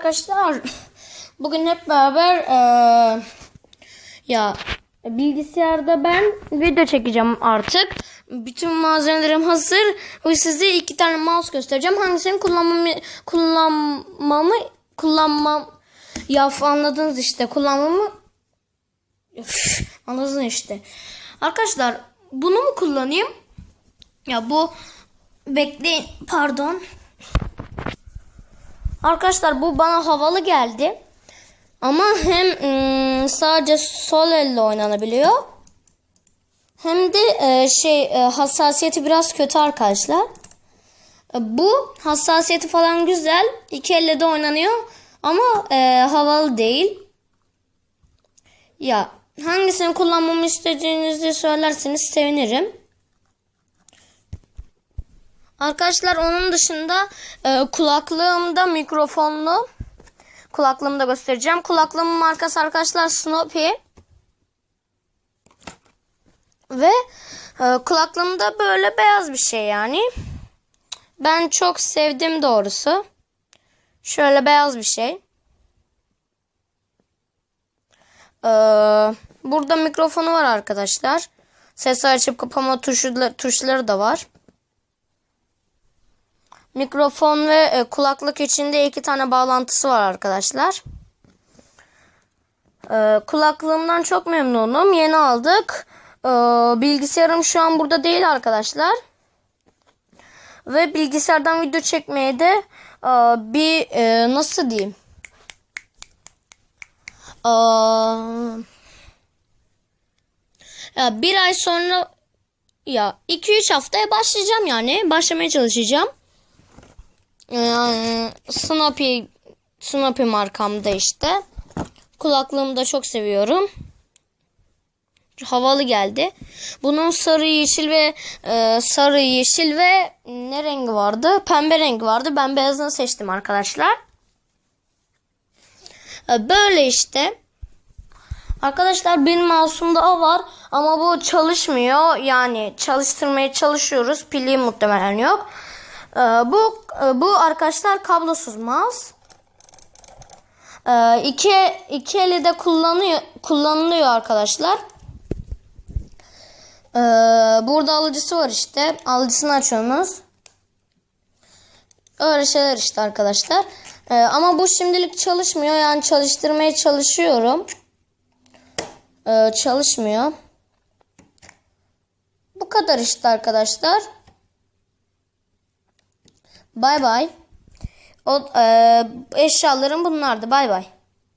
arkadaşlar. Bugün hep beraber eee, ya bilgisayarda ben video çekeceğim artık. Bütün malzemelerim hazır ve size iki tane mouse göstereceğim. Hangisini kullanmamı kullanmamı kullanmam ya anladınız işte kullanmamı Üf, anladınız işte. Arkadaşlar bunu mu kullanayım? Ya bu bekleyin pardon. Arkadaşlar bu bana havalı geldi. Ama hem ım, sadece sol elle oynanabiliyor. Hem de e, şey e, hassasiyeti biraz kötü arkadaşlar. E, bu hassasiyeti falan güzel. İki elle de oynanıyor. Ama e, havalı değil. Ya hangisini kullanmamı istediğinizi söylerseniz sevinirim. Arkadaşlar onun dışında e, kulaklığımda mikrofonlu. Kulaklığımı da göstereceğim. Kulaklığımın markası arkadaşlar Snoopy. Ve e, kulaklığımda böyle beyaz bir şey yani. Ben çok sevdim doğrusu. Şöyle beyaz bir şey. Ee, burada mikrofonu var arkadaşlar. Sesi açıp kapama tuşları, tuşları da var. Mikrofon ve e, kulaklık içinde iki tane bağlantısı var arkadaşlar. Ee, kulaklığımdan çok memnunum. Yeni aldık. Ee, bilgisayarım şu an burada değil arkadaşlar. Ve bilgisayardan video çekmeye de e, bir e, nasıl diyeyim? Aa, ya bir ay sonra ya 2-3 haftaya başlayacağım yani. Başlamaya çalışacağım. Ee, Snoopy Snoopy markamda işte. Kulaklığımı da çok seviyorum. Havalı geldi. Bunun sarı yeşil ve e, sarı yeşil ve ne rengi vardı? Pembe rengi vardı. Ben beyazını seçtim arkadaşlar. E, Böyle işte. Arkadaşlar benim mouse'umda o var ama bu çalışmıyor. Yani çalıştırmaya çalışıyoruz. Pili muhtemelen yok. Ee, bu e, bu arkadaşlar kablosuz mouse. Ee, iki, iki eli de kullanıyor, kullanılıyor arkadaşlar. Ee, burada alıcısı var işte. Alıcısını açıyorsunuz. Öyle şeyler işte arkadaşlar. Ee, ama bu şimdilik çalışmıyor. Yani çalıştırmaya çalışıyorum. Çalışmıyor. Bu kadar işte arkadaşlar. Bay bay. O e, eşyalarım bunlardı. Bay bay.